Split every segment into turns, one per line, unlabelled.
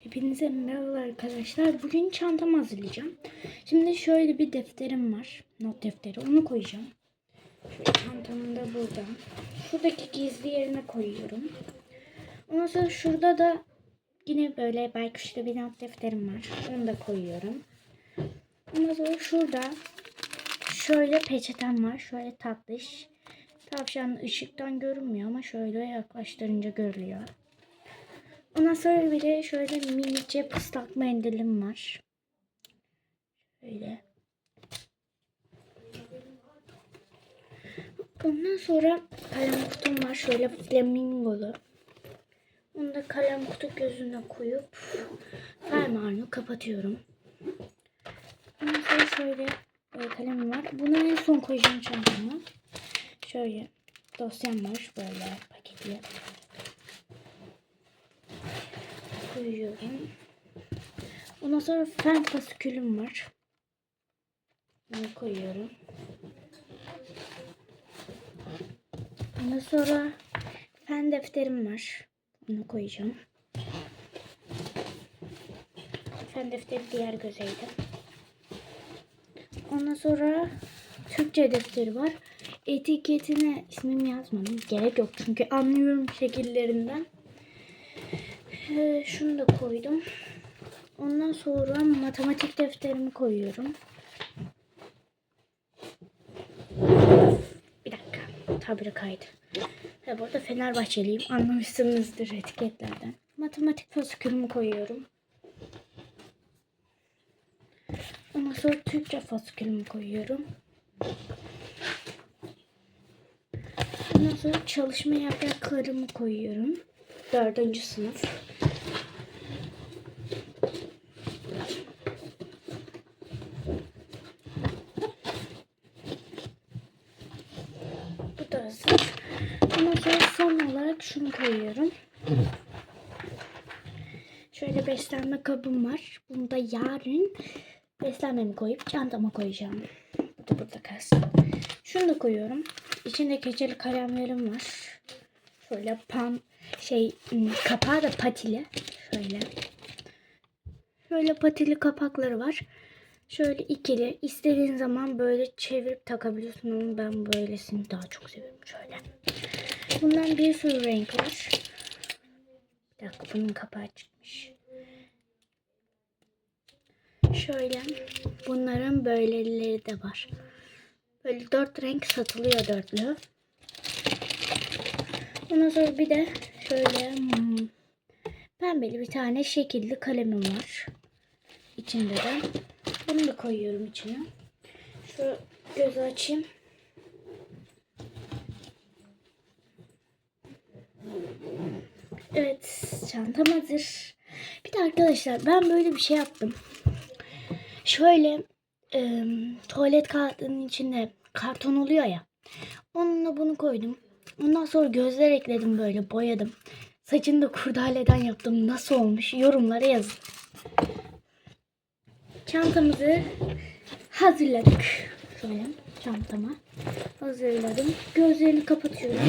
Hepinize merhaba arkadaşlar. Bugün çantamı hazırlayacağım. Şimdi şöyle bir defterim var. Not defteri. Onu koyacağım. Şöyle çantamı da burada. Şuradaki gizli yerine koyuyorum. Ondan sonra şurada da yine böyle baykuşta bir not defterim var. Onu da koyuyorum. Ondan sonra şurada şöyle peçetem var. Şöyle tatlış. Tavşan ışıktan görünmüyor ama şöyle yaklaştırınca görülüyor. Ondan sonra bir de şöyle minice ıslak mendilim var. Şöyle. Ondan sonra kalem kutum var. Şöyle flamingolu. Onu da kalem kutu gözüne koyup fermuarını kapatıyorum. Ondan sonra şöyle e, kalemim var. Bunu en son koyacağım çantama. Şöyle dosyam var. Böyle paketli koyuyorum. Ondan sonra fen fasikülüm var. Bunu koyuyorum. Ondan sonra fen defterim var. Onu koyacağım. Fen defteri diğer gözeydi. Ondan sonra Türkçe defteri var. Etiketine ismimi yazmadım. Gerek yok çünkü anlıyorum şekillerinden. Şunu da koydum. Ondan sonra matematik defterimi koyuyorum. Bir dakika. Tabiri kaydı. Ha, bu arada Fenerbahçeliyim. Anlamışsınızdır etiketlerden. Matematik fasikülümü koyuyorum. Ondan sonra Türkçe fasikülümü koyuyorum. Ondan sonra çalışma yapraklarımı koyuyorum. Dördüncü sınıf. Bu da hazır. Ondan sonra son olarak şunu koyuyorum. Şöyle beslenme kabım var. Bunu da yarın beslenmemi koyup çantama koyacağım. Bu da burada kalsın. Şunu da koyuyorum. İçinde keçeli kalemlerim var. Şöyle pan şey kapağı da patili. Şöyle. Şöyle patili kapakları var. Şöyle ikili. İstediğin zaman böyle çevirip takabiliyorsun ama ben böylesini daha çok seviyorum. Şöyle. Bundan bir sürü renk var. Bir dakika bunun kapağı çıkmış. Şöyle. Bunların böyleleri de var. Böyle dört renk satılıyor dörtlü. Ondan sonra bir de şöyle hmm, pembeli bir tane şekilli kalemim var. İçinde de. Bunu da koyuyorum içine. Şu gözü açayım. Evet çantam hazır. Bir de arkadaşlar ben böyle bir şey yaptım. Şöyle e, tuvalet kağıdının içinde karton oluyor ya. Onunla bunu koydum. Ondan sonra gözler ekledim böyle boyadım. Saçını da kurdaleden yaptım. Nasıl olmuş yorumlara yazın. Çantamızı hazırladık. Şöyle çantama hazırladım. Gözlerini kapatıyorum.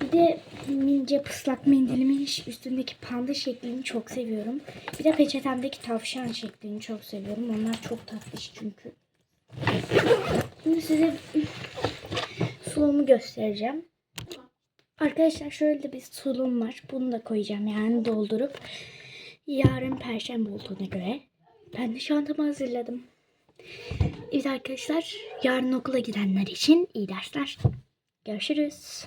Bir de mince pıslak mendilimin üstündeki panda şeklini çok seviyorum. Bir de peçetemdeki tavşan şeklini çok seviyorum. Onlar çok tatlış çünkü. Şimdi size suluğumu göstereceğim. Arkadaşlar şöyle de bir suluğum var. Bunu da koyacağım yani doldurup. Yarın perşembe olduğuna göre ben de çantamı hazırladım. Evet arkadaşlar yarın okula gidenler için iyi dersler. Görüşürüz.